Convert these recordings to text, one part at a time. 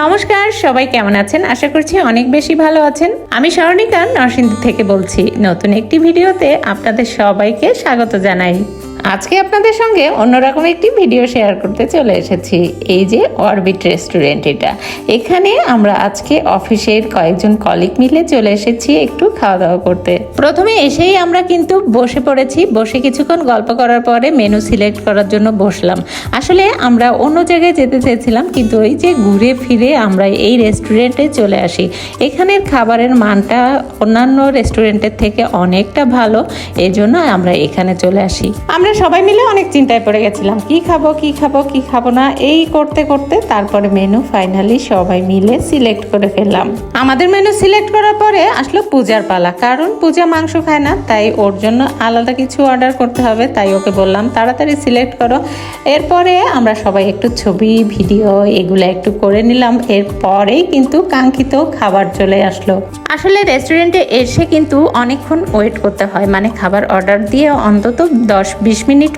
নমস্কার, সবাই কেমন আছেন? আশা করছি অনেক বেশি ভালো আছেন। আমি স্মরণিকা নরসিংদী থেকে বলছি, নতুন একটি ভিডিওতে আপনাদের সবাইকে স্বাগত জানাই। আজকে আপনাদের সঙ্গে অন্যরকম একটি ভিডিও শেয়ার করতে চলে এসেছি। এই যে অরবিট রেস্টুরেন্ট এটা। এখানে আমরা আজকে অফিসের কয়েকজন কলিগ মিলে চলে এসেছি একটু খাওয়া দাওয়া করতে। প্রথমে এসেই আমরা কিন্তু বসে পড়েছি। বসে কিছুক্ষণ গল্প করার পরে মেনু সিলেক্ট করার জন্য বসলাম। আসলে আমরা অন্য জায়গায় যেতে চেয়েছিলাম, কিন্তু ওই যে ঘুরে ফিরে আমরা এই রেস্টুরেন্টে চলে আসি। এখানের খাবারের মানটা অন্যান্য রেস্টুরেন্টের থেকে অনেকটা ভালো। এই জন্য আমরা এখানে চলে আসি। আমরা সবাই মিলে অনেক চিন্তায় পড়ে গেছিলাম, কি খাব কি খাব কি খাব না, এই করতে করতে তারপরে মেনু ফাইনালি সবাই মিলে সিলেক্ট করে ফেললাম। আমাদের মেনু সিলেক্ট করার পরে আসলো পূজার পালা, কারণ পূজা মাংস খায় না, তাই ওর জন্য আলাদা কিছু অর্ডার করতে হবে, তাই ওকে বললাম, তাড়াতাড়ি সিলেক্ট করো। এরপরে আমরা সবাই একটু ছবি ভিডিও এগুলো একটু করে নিলাম, এরপরেই কিন্তু কাঙ্ক্ষিত খাবার চলে আসলো। আসলে রেস্টুরেন্টে এসে কিন্তু অনেকক্ষণ ওয়েট করতে হয় মানে খাবার অর্ডার দিয়ে অন্তত দশ বিশ মিনিট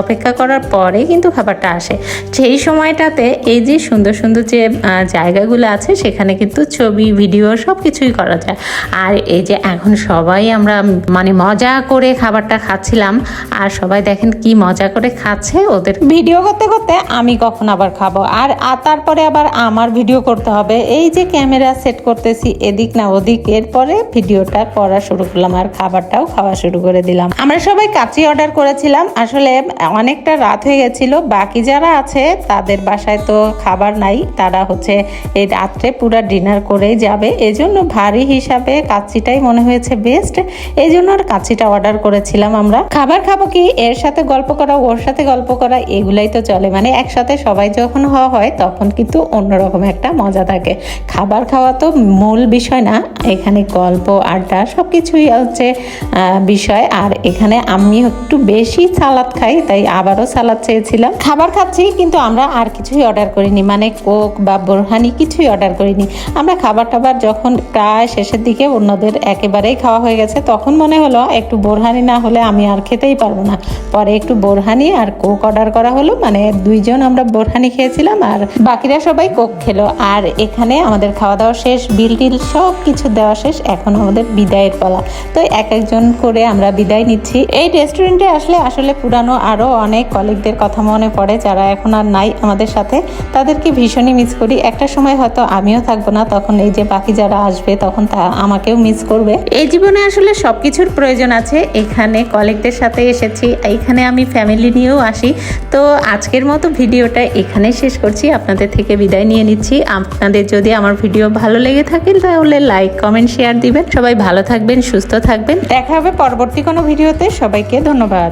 অপেক্ষা করার পরে কিন্তু খাবারটা আসে। সেই সময়টাতে এই যে সুন্দর সুন্দর যে জায়গাগুলো আছে, সেখানে কিন্তু ছবি, ভিডিও সব কিছুই করা যায়। আর এই যে এখন সবাই আমরা মানে মজা করে খাবারটা খাচ্ছিলাম, আর সবাই দেখেন কি মজা করে খাচ্ছে ওদের। ভিডিও করতে করতে আমি কখন আবার খাব? আর তারপরে আবার আমার ভিডিও করতে হবে। এই যে ক্যামেরা সেট করতেছি, এদিক না ওদিক। এরপরে ভিডিওটা করা শুরু করলাম, আর খাবারটাও খাওয়া শুরু করে দিলাম। আমরা সবাই কাচি অর্ডার করেছিলাম। আসলে অনেকটা রাত হয়ে গেছিল। বাকি যারা আছে, তাদের বাসায় তো খাবার নাই। তারা হচ্ছে এই রাত্রে পুরা ডিনার করেই যাবে। এজন্য ভারী হিসাবে কাচ্চিটাই মনে হয়েছে বেস্ট এই জন্য আর কাচ্চিটা অর্ডার করেছিলাম আমরা। খাবার খাব কি? এর সাথে গল্প করা, ওর সাথে গল্প করা, এগুলাই তো চলে। মানে একসাথে সবাই যখন হওয়া হয়, তখন কিন্তু অন্যরকম একটা মজা থাকে। খাবার খাওয়া তো মূল বিষয় না। এখানে গল্প, আড্ডা সব কিছুই হচ্ছে বিষয়। আর এখানে আমি একটু বেশি সালাদ খাই, তাই আবারও সালাদ চেয়েছিলাম। খাবার খাচ্ছি, কিন্তু আমরা আর কিছুই অর্ডার করিনি। মানে কোক বা বোরহানি কিছুই অর্ডার করিনি। আমরা খাবার টাবার যখন প্রায় শেষের দিকে অন্যদের একেবারেই খাওয়া হয়ে গেছে, তখন মনে হলো একটু বোরহানি না হলে আমি আর খেতেই পারব না। পরে একটু বোরহানি আর কোক অর্ডার করা হলো। মানে দুইজন আমরা বোরহানি খেয়েছিলাম আর বাকিরা সবাই কোক খেলো। আর এখানে আমাদের খাওয়া দাওয়া শেষ, বিল টিল সব কিছু দেওয়া শেষ। এখন আমাদের বিদায়ের পালা। তো এক একজন করে আমরা বিদায় নিচ্ছি। এই রেস্টুরেন্টে আসলে আসলে পুরানো আরও অনেক কলিগদের কথা মনে পড়ে যারা এখন আর নাই আমাদের সাথে। তাদেরকে ভীষণই মিস করি। একটা সময় হয়তো আমিও থাকব না তখন এই যে বাকি যারা আসবে তখন তা আমাকেও মিস করবে। এই জীবনে আসলে সব কিছুর প্রয়োজন আছে। এখানে কলিগদের সাথে এসেছি। এখানে আমি ফ্যামিলি নিয়েও আসি। তো আজকের মতো ভিডিওটা এখানে শেষ করছি। আপনাদের থেকে বিদায় নিয়ে নিচ্ছি। আপনাদের যদি আমার ভিডিও ভালো লেগে থাকে তাহলে লাইক কমেন্ট শেয়ার দিবেন। সবাই ভালো থাকবেন সুস্থ থাকবেন। দেখা হবে পরবর্তী কোনো ভিডিওতে। সবাইকে ধন্যবাদ।